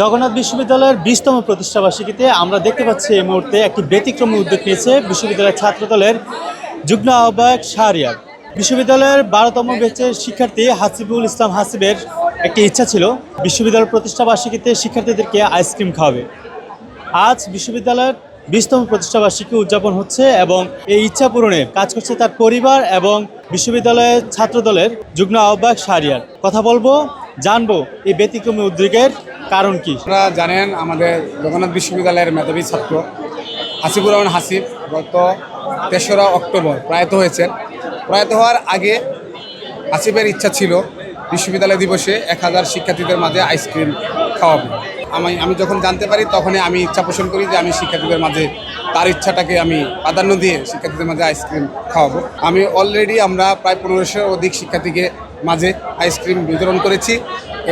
জগন্নাথ বিশ্ববিদ্যালয়ের বিশতম প্রতিষ্ঠাবার্ষিকীতে আমরা দেখতে পাচ্ছি এই মুহূর্তে একটি ব্যতিক্রমী উদ্যোগ নিয়েছে বিশ্ববিদ্যালয়ের ছাত্রদলের যুগ্ম আহ্বায়ক শাহরিয়ার। বিশ্ববিদ্যালয়ের বারোতম ব্যাচের শিক্ষার্থী হাসিবুল ইসলাম হাসিবের একটি ইচ্ছা ছিল বিশ্ববিদ্যালয়ের প্রতিষ্ঠাবার্ষিকীতে শিক্ষার্থীদেরকে আইসক্রিম খাওয়াবে। আজ বিশ্ববিদ্যালয়ের বিশতম প্রতিষ্ঠাবার্ষিকী উদযাপন হচ্ছে এবং এই ইচ্ছা পূরণে কাজ করছে তার পরিবার এবং বিশ্ববিদ্যালয়ের ছাত্রদলের যুগ্ম আহ্বায়ক শাহরিয়ার। কথা বলব, জানব এই ব্যতিক্রমী উদ্যোগের কারণ কি? আপনারা জানেন আমাদের জগন্নাথ বিশ্ববিদ্যালয়ের মেধাবী ছাত্র হাসিবুর রহমান হাসিব গত তেসরা অক্টোবর প্রয়াত হয়েছেন। প্রয়াত হওয়ার আগে হাসিবের ইচ্ছা ছিল বিশ্ববিদ্যালয় দিবসে এক হাজার শিক্ষার্থীদের মাঝে আইসক্রিম খাওয়াবো। আমি আমি যখন জানতে পারি তখনই আমি ইচ্ছা পোষণ করি যে আমি শিক্ষার্থীদের মাঝে তার ইচ্ছাটাকে আমি প্রাধান্য দিয়ে শিক্ষার্থীদের মাঝে আইসক্রিম খাওয়াবো। আমি অলরেডি আমরা প্রায় পনেরোশোর অধিক শিক্ষার্থীকে মাঝে আইসক্রিম বিতরণ করেছি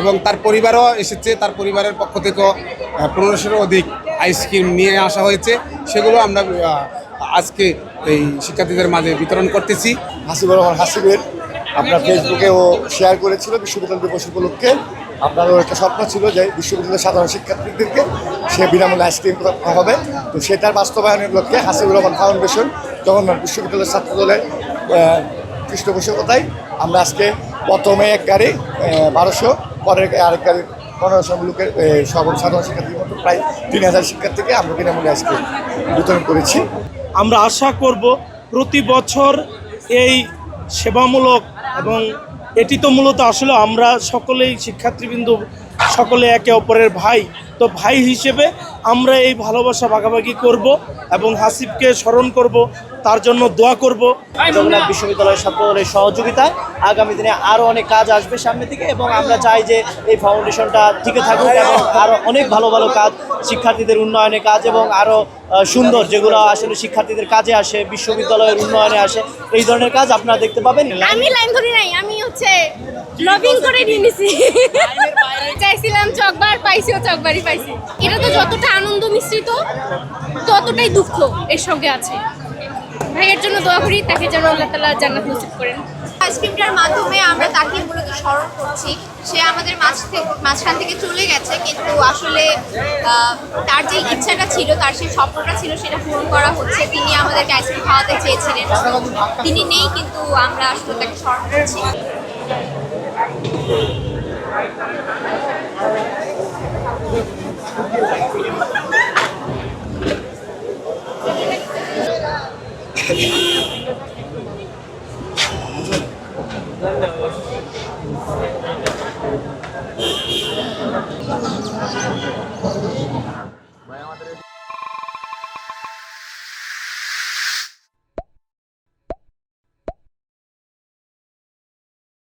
এবং তার পরিবারও এসেছে। তার পরিবারের পক্ষ থেকেও পনেরোশোর অধিক আইসক্রিম নিয়ে আসা হয়েছে। সেগুলো আমরা আজকে এই শিক্ষার্থীদের মাঝে বিতরণ করতেছি। হাসিবুর রহমান হাসিবের। আপনার ফেসবুকে ও শেয়ার করেছিল বিশ্ববিদ্যালয় দিবস উপলক্ষে। আপনারও একটা স্বপ্ন ছিল যে বিশ্ববিদ্যালয়ের সাধারণ শিক্ষার্থীদেরকে সে বিনামূল্যে আইসক্রিম হবে। তো সেটার বাস্তবায়নের লক্ষ্যে হাসিবুর রহমান ফাউন্ডেশন জগন্নাথ বিশ্ববিদ্যালয়ের ছাত্রদলের পৃষ্ঠপোষকতায় আমরা আজকে প্রথমে এক গাড়ি বারোশো, পরের আরেক গাড়ি পনেরোশো লোকের সাধারণ শিক্ষার্থীর মতো প্রায় তিন হাজার শিক্ষার্থীকে আমরা বিনামূল্যে আজকে বিতরণ করেছি। আমরা আশা করব প্রতি বছর এই সেবামূলক এবং এটি তো মূলত আসলে আমরা সকলেই শিক্ষার্থীবৃন্দ সকলে একে অপরের ভাই, তো ভাই হিসেবে আমরা এই ভালোবাসা ভাগাভাগি করব এবং হাসিবকে স্মরণ করব। তার জন্য দোয়া করব। জগন্নাথ বিশ্ববিদ্যালয়ের ছাত্রদলের সহযোগিতায় আগামী দিনে আরও অনেক কাজ আসবে সামনে থেকে এবং আমরা চাই যে এই ফাউন্ডেশনটা টিকে থাকুক এবং আরও অনেক ভালো ভালো কাজ শিক্ষার্থীদের উন্নয়নে কাজ এবং আরও সুন্দর যেগুলো আসলে শিক্ষার্থীদের কাজে আসে বিশ্ববিদ্যালয়ের উন্নয়নে আসে এই ধরনের কাজ আপনারা দেখতে পাবেন। আমি লাইন ধরি নাই আমি হচ্ছে লবিং করে নিয়ে নিছি। চাইছিলাম চকবার পাইছিও চকবারই পাইছি। এটা তো যতটা আনন্দ মিশ্রিত ততটাই দুঃখ এর সঙ্গে আছে। ভাইয়ের জন্য দোয়া করি, তাকে যেন আল্লাহ তালা জান্নাত নসিব করেন। আইসক্রিমটার মাধ্যমে আমরা তাকে মূলত স্মরণ করছি। সে আমাদের মাঝ মাঝখান থেকে চলে গেছে, কিন্তু আসলে তার যে ইচ্ছাটা ছিল, তার সেই স্বপ্নটা ছিল সেটা পূরণ করা হচ্ছে। তিনি আমাদেরকে আইসক্রিম খাওয়াতে চেয়েছিলেন। তিনি নেই, কিন্তু আমরা আসলে তাকে স্মরণ করছি। 何だろう